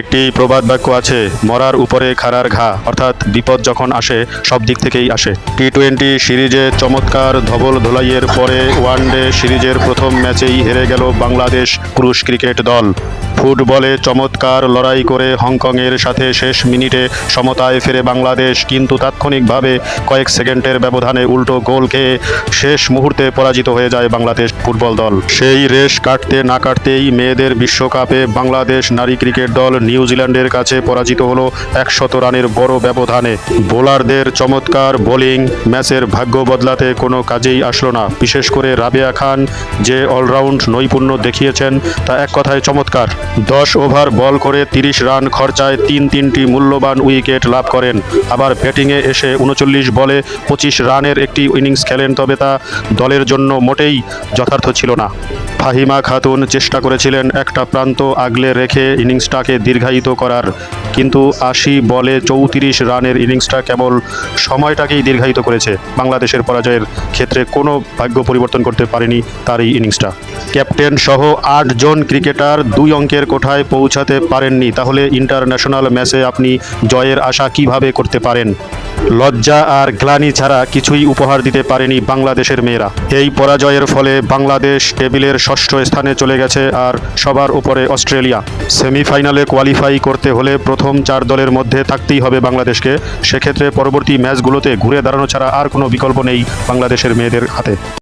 একটি প্রবাদ বাক্য আছে, মরার উপরে খাড়ার ঘা, অর্থাৎ বিপদ যখন আসে, সব দিক থেকেই আসে। টি টোয়েন্টি সিরিজে চমৎকার ধবল ধোলাইয়ের পরে ওয়ানডে সিরিজের প্রথম ম্যাচেই হেরে গেল বাংলাদেশ পুরুষ ক্রিকেট দল। ফুটবলে চমৎকার লড়াই করে হংকংয়ের সাথে শেষ মিনিটে সমতায় ফেরে বাংলাদেশ, কিন্তু তাৎক্ষণিকভাবে কয়েক সেকেন্ডের ব্যবধানে উল্টো গোল খেয়ে শেষ মুহূর্তে পরাজিত হয়ে যায় বাংলাদেশ ফুটবল দল। সেই রেশ কাটতে না কাটতেই মেয়েদের বিশ্বকাপে বাংলাদেশ নারী ক্রিকেট দল নিউজিল্যান্ডের কাছে পরাজিত হলো একশত রানের বড় ব্যবধানে। বোলারদের চমৎকার বোলিং, ম্যাচের ভাগ্য বদলাতে কোনো কাজেই আসলো না। বিশেষ করে রাবেয়া খান যে অলরাউন্ড নৈপুণ্য দেখিয়েছেন, তা এক কথায় চমৎকার। দশ ওভার বল করে তিরিশ রান খরচায় তিন তিনটি মূল্যবান উইকেট লাভ করেন। আবার ব্যাটিংয়ে এসে উনচল্লিশ বলে পঁচিশ রানের একটি ইনিংস খেলেন, তবে তা দলের জন্য মোটেই যথার্থ ছিল না। ফাহিমা খাতুন চেষ্টা করেছিলেন একটা প্রান্ত আগলে রেখে ইনিংসটাকে দীর্ঘায়িত করার। কিন্তু আশি বলে চৌত্রিশ রানের ইনিংসটা কেবল সময়টাকেই দীর্ঘায়িত করেছে। বাংলাদেশের পরাজয়ের ক্ষেত্রে কোনো ভাগ্য পরিবর্তন করতে পারেনি তার এই ইনিংসটা। ক্যাপ্টেন সহ আটজন ক্রিকেটার দুই অঙ্কের কোঠায় পৌঁছাতে পারেননি। তাহলে ইন্টারন্যাশনাল ম্যাচে আপনি জয়ের আশা কীভাবে করতে পারেন? লজ্জা আর গ্লানি ছাড়া কিছুই উপহার দিতে পারেনি বাংলাদেশের মেয়েরা। এই পরাজয়ের ফলে বাংলাদেশ টেবিলের ষষ্ঠ স্থানে চলে গেছে আর সবার উপরে অস্ট্রেলিয়া। সেমিফাইনালে কোয়ালিফাই করতে হলে প্রথম চার দলের মধ্যে থাকতেই হবে বাংলাদেশকে। সেক্ষেত্রে পরবর্তী ম্যাচগুলোতে ঘুরে দাঁড়ানো ছাড়া আর কোনো বিকল্প নেই বাংলাদেশের মেয়েদের হাতে।